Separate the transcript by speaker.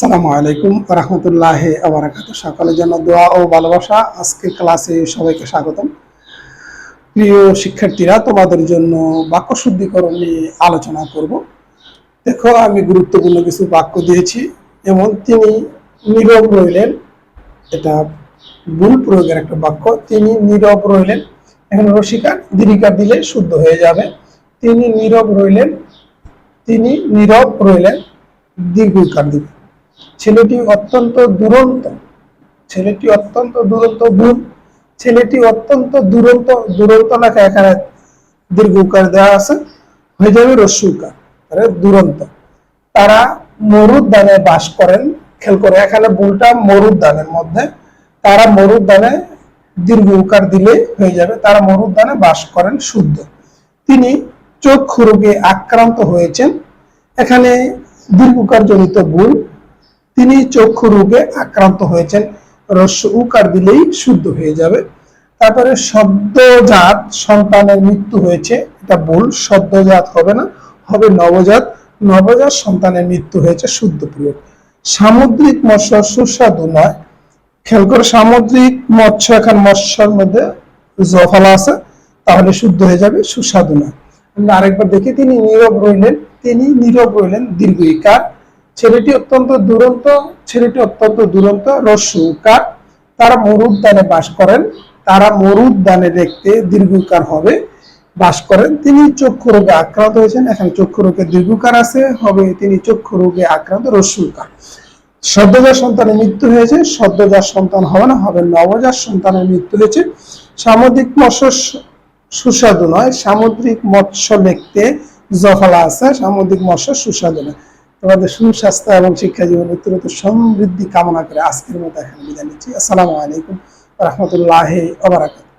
Speaker 1: আসসালামু আলাইকুম রহমতুল্লাহ আবরাকাত সকলের জন্য দোয়া ও ভালোবাসা। আজকে ক্লাসে সবাইকে স্বাগতম। প্রিয় শিক্ষার্থীরা, তোমাদের জন্য বাক্য শুদ্ধিকরণ নিয়ে আলোচনা করব। দেখো, আমি গুরুত্বপূর্ণ কিছু বাক্য দিয়েছি। এবং তিনি নীরব রইলেন। এটা ভুল প্রয়োগের একটা বাক্য। তিনি নীরব রইলেন। এখানে রসিকার দীর্ঘিকার দিলে শুদ্ধ হয়ে যাবে। তিনি নীরব রইলেন। তিনি নীরব রইলেন। দীর্ঘিকার দিবে ছেলেটি অত্যন্ত দুরন্ত, ছেলেটি অত্যন্ত দুরন্ত ভুল, ছেলেটি অত্যন্ত দুরন্ত দুরন্ত লেখা এখানে দীর্ঘকার দেওয়া আছে, হয়ে যাবে রস্যুকার তাহলে দুরন্ত। তারা মরুদ্যানে বাস করেন খেল করে, এখানে ভুলটা মরুদ্যানের মধ্যে, তারা মরুদ্যানে দীর্ঘ উকার দিলে হয়ে যাবে, তারা মরুদ্যানে বাস করেন শুদ্ধ। তিনি চক্ষু রোগে আক্রান্ত হয়েছেন, এখানে দীর্ঘকার জনিত ভুল তিনি চক্ষু রোগে আক্রান্ত হয়েছেন। রস্য উকার দিলেই শুদ্ধ হয়ে যাবে। তারপরে সদ্যজাত সন্তানের মৃত্যু হয়েছে। এটা ভুল, সদ্যজাত হবে না, হবে নবজাত। নবজাত সন্তানের মৃত্যু হয়েছে শুদ্ধ প্রয়োগ। সামুদ্রিক মৎস্য সুস্বাদু নয়। খেয়াল করে, সামুদ্রিক মৎস্য এখন মৎস্যের মধ্যে জফলা আছে, তাহলে শুদ্ধ হয়ে যাবে, সুস্বাদু নয়। আরেকবার দেখি, তিনি নীরব রইলেন, তিনি নীরব রইলেন দীর্ঘ ছেলেটি অত্যন্ত দুরন্ত, ছেলেটি অত্যন্ত দুরন্ত রস্যুকার তারা মরুদ্যানে বাস করেন। তারা মরুদ্যানে দেখতে দীর্ঘকার হবে, বাস করেন। তিনি চক্ষু রোগে আক্রান্ত হয়েছেন। এখানে চক্ষু রোগে দীর্ঘকার আছে, হবে তিনি চক্ষু রোগে আক্রান্ত রস্যুকার সদ্যজাত সন্তানের মৃত্যু হয়েছে। সদ্যজাত সন্তান হবে না, হবে নবজাত সন্তানের মৃত্যু হয়েছে। সামুদ্রিক মৎস্য সুস্বাদু নয়, সামুদ্রিক মৎস্য দেখতে জফলা আছে, সামুদ্রিক মৎস্য সুস্বাদু নয়। তোমাদের সুস্বাস্থ্য এবং শিক্ষা জীবন অত্যন্ত সমৃদ্ধি কামনা করে আজকের মতো এখানে বিদায় নিচ্ছি। আসসালামু আলাইকুম রহমতুল্লাহ ওবরাকাত